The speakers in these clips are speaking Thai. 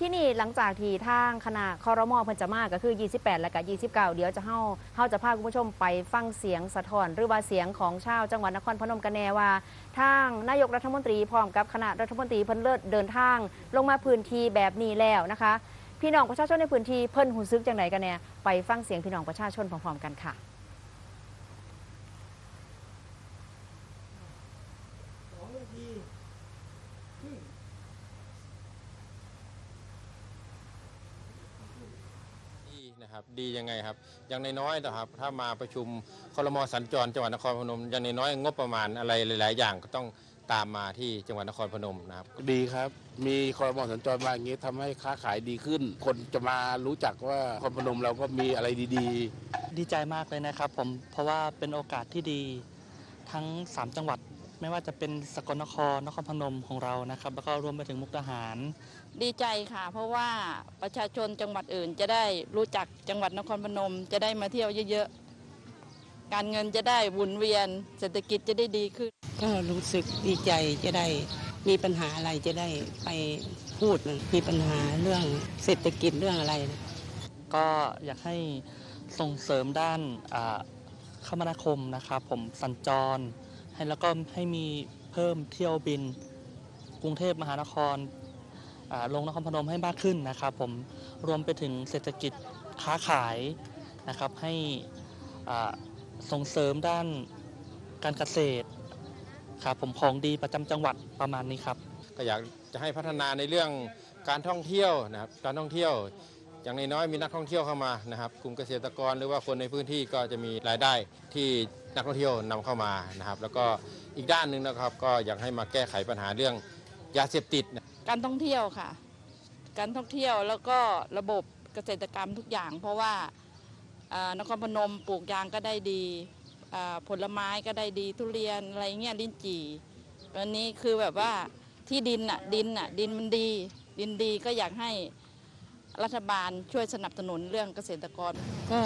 ที่นี่หลังจากที่ทางคณะคอรมอเพิ่นจะมาก็คือ 28 และก็29 เดี๋ยวจะเฮาเฮาจะพาคุณผู้ชมไปฟังเสียงสะท้อนหรือว่าเสียงของชาวจังหวัดนครพนมกันแน่ว่า ทางนายกรัฐมนตรีพร้อมกับคณะรัฐมนตรีเพิ่นเลิศเดินทาง ลงมาพื้นที่แบบนี้แล้วนะคะ พี่น้องประชาชนในพื้นที่เพิ่นหูซึกจังไหนกันแน่ไปฟังเสียงพี่น้องประชาชนพร้อมๆกันค่ะ ดี นะครับดียังไงครับอย่างน้อยๆนะครับถ้ามาประชุมคลมสัญจรจังหวัดนครพนมอย่างน้อยๆงบประมาณอะไรหลาย ๆ อย่างก็ต้องตามมาที่จังหวัดนครพนมนะครับ ดีครับ มีคอรมอสัญจรมาอย่างนี้ทำให้ค้าขายดีขึ้น คนจะมารู้จักว่านครพนมเราก็มีอะไรดีดีใจมากเลยนะครับผมเพราะว่าเป็นโอกาสที่ดีทั้ง 3 จังหวัด ไม่ว่าจะเป็นสกลนครนครพนมของเรานะครับ แล้วก็รวมไปถึงมุกดาหาร ดีใจค่ะ เพราะว่าประชาชนจังหวัดอื่นจะได้รู้จักจังหวัดนครพนม จะได้มาเที่ยวเยอะๆ การเงินจะได้หมุนเวียน เศรษฐกิจจะได้ดีขึ้น ก็รู้สึกดีใจจะได้มีปัญหาอะไรจะได้ไปพูดนะมีปัญหาเรื่องเศรษฐกิจเรื่องอะไรนะก็อยากให้ส่งเสริมด้านอ่าคมนาคมนะครับ ผมสัญจร ให้แล้วก็ให้มีเพิ่มเที่ยวบินกรุงเทพมหานครลงนครพนมให้มากขึ้นนะครับ ผมรวมไปถึงเศรษฐกิจค้าขายนะครับ ให้ส่งเสริมด้านการเกษตรครับผมของดีประจำจังหวัดประมาณนี้ครับก็อยากจะให้พัฒนาในเรื่องการท่องเที่ยวนะครับการท่องเที่ยว อย่างน้อยๆมีนักท่องเที่ยวเข้ามานะครับกลุ่มเกษตรกรหรือว่าคนในพื้นที่ก็จะมีรายได้ที่นักท่องเที่ยวนำเข้ามานะครับ แล้วก็อีกด้านหนึ่งนะครับ ก็อยากให้มาแก้ไขปัญหาเรื่องยาเสพติด การท่องเที่ยวค่ะ การท่องเที่ยวแล้วก็ระบบเกษตรกรรมทุกอย่าง เพราะว่านครพนมปลูกยางก็ได้ดีผลไม้ก็ได้ดีทุเรียนอะไรเงี้ยลิ้นจี่วันนี้คือแบบว่าที่ดินน่ะดินน่ะดินมันดี ดินดีก็อยากให้ รัฐบาลช่วยสนับสนุนเรื่องเกษตรกร ก็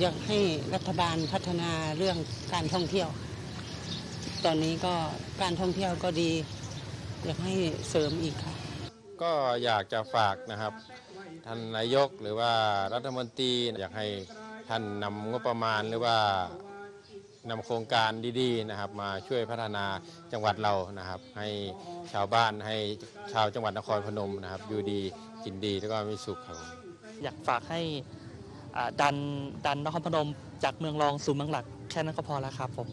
อยากให้รัฐบาลพัฒนาเรื่องการท่องเที่ยว ตอนนี้ก็การท่องเที่ยวก็ดี อยากให้เสริมอีกค่ะ ก็อยากจะฝากนะครับท่านนายกหรือว่ารัฐมนตรีอยากให้ท่านนำงบประมาณหรือว่า นำโครงการดีๆนะครับ มาช่วยพัฒนาจังหวัดเรานะครับ ให้ชาวบ้านให้ชาวจังหวัดนครพนมนะครับอยู่ดีกินดีแล้วก็มีสุขครับอยากฝากให้ดันดันนครพนมจากเมืองรองสู่เมืองหลักแค่นั้นก็พอแล้วครับผม